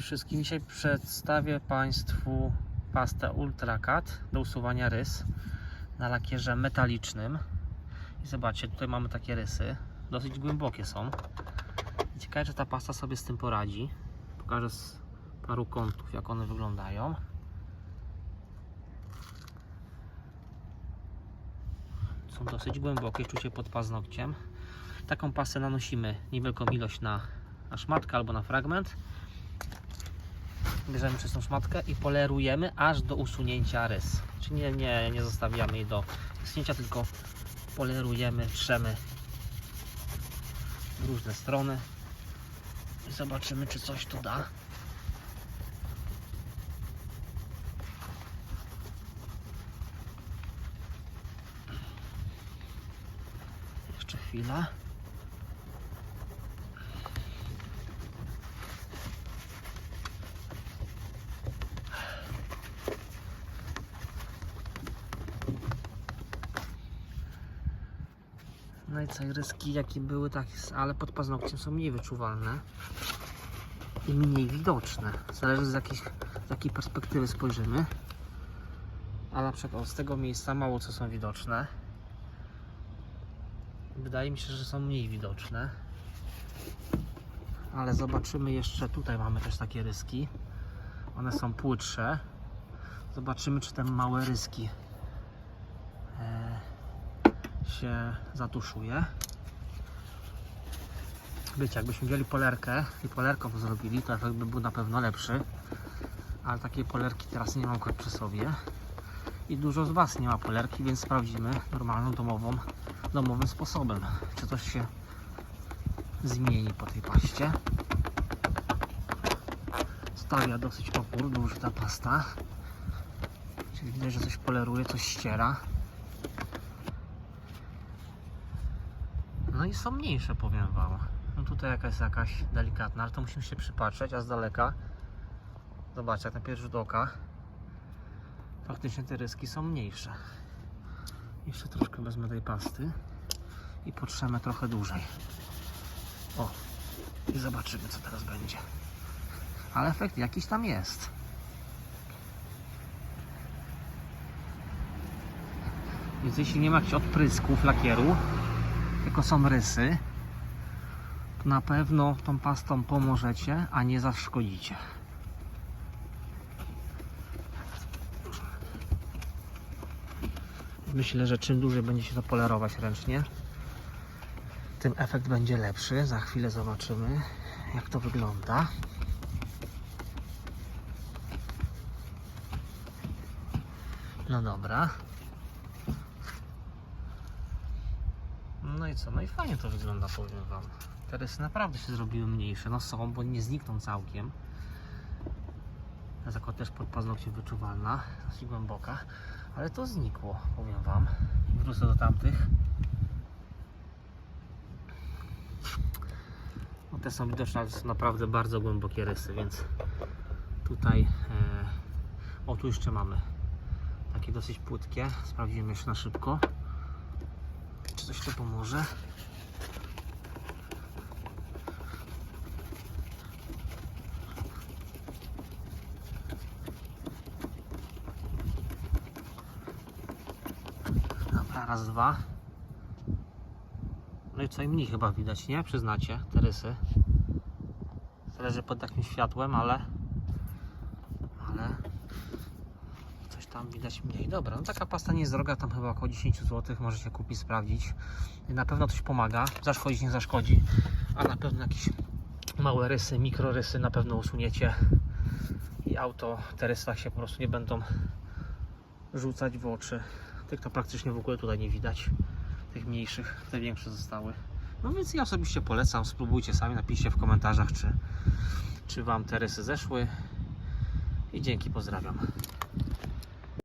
Wszystkim. Dzisiaj przedstawię Państwu pastę Ultracat do usuwania rys na lakierze metalicznym. I zobaczcie, tutaj mamy takie rysy. Dosyć głębokie są. Ciekawe, czy ta pasta sobie z tym poradzi. Pokażę z paru kątów, jak one wyglądają. Są dosyć głębokie, czucie pod paznokciem. Taką pastę nanosimy niewielką ilość na, na szmatkę albo na fragment bierzemy czystą szmatkę i polerujemy aż do usunięcia rys. Czyli nie, nie, nie zostawiamy jej do usunięcia, tylko polerujemy, trzemy w różne strony i zobaczymy, czy coś to da. Jeszcze chwila. No i co, ryski jakie były, tak jest, ale pod paznokciem są mniej wyczuwalne i mniej widoczne. Zależy z, jakich, z jakiej perspektywy spojrzymy. A na przykład z tego miejsca mało co są widoczne. Wydaje mi się, że są mniej widoczne. Ale zobaczymy jeszcze, tutaj mamy też takie ryski. One są płytsze. Zobaczymy, czy te małe ryski e, się zatuszuje. Wiecie, jakbyśmy wzięli polerkę i polerką to zrobili, to efekt by był na pewno lepszy. Ale takiej polerki teraz nie mam akurat przy sobie. I dużo z Was nie ma polerki, więc sprawdzimy normalną domową, domowym sposobem, czy coś się zmieni po tej paście. Stawia dosyć opór, duży ta pasta. Czyli widać, że coś poleruje, coś ściera. No i są mniejsze, powiem Wam. No tutaj jakaś jakaś delikatna, ale to musimy się przypatrzeć, a z daleka zobaczcie, jak na pierwszy rzut oka faktycznie te ryski są mniejsze. Jeszcze troszkę wezmę tej pasty i potrzemy trochę dłużej. O, i zobaczymy, co teraz będzie. Ale efekt jakiś tam jest. Więc jeśli nie ma jakichś odprysków lakieru, tylko są rysy, to na pewno tą pastą pomożecie, a nie zaszkodzicie. Myślę, że czym dłużej będzie się to polerować ręcznie, tym efekt będzie lepszy. Za chwilę zobaczymy, jak to wygląda. No dobra. No i co? No i fajnie to wygląda, powiem Wam. Te rysy naprawdę się zrobiły mniejsze. No są, bo nie znikną całkiem. Ta też pod paznokciem wyczuwalna, dosyć głęboka. Ale to znikło, powiem Wam. I wrócę do tamtych. No te są widoczne, ale są naprawdę bardzo głębokie rysy, więc tutaj... E... O, tu jeszcze mamy takie dosyć płytkie. Sprawdzimy jeszcze na szybko czy coś to pomoże. Dobra, raz, dwa. No i co i mniej chyba widać, nie? Przyznacie, te rysy. Zależy pod jakim światłem, ale coś tam widać mniej. Dobra, no taka pasta nie jest droga, tam chyba około 10 zł, możecie kupić, sprawdzić. Na pewno coś pomaga, zaszkodzić nie zaszkodzi, a na pewno jakieś małe rysy, mikrorysy na pewno usuniecie i auto, te tak się po prostu nie będą rzucać w oczy. Tych to praktycznie w ogóle tutaj nie widać, tych mniejszych, te większe zostały. No więc ja osobiście polecam, spróbujcie sami, napiszcie w komentarzach, czy, czy Wam te rysy zeszły. I dzięki, pozdrawiam.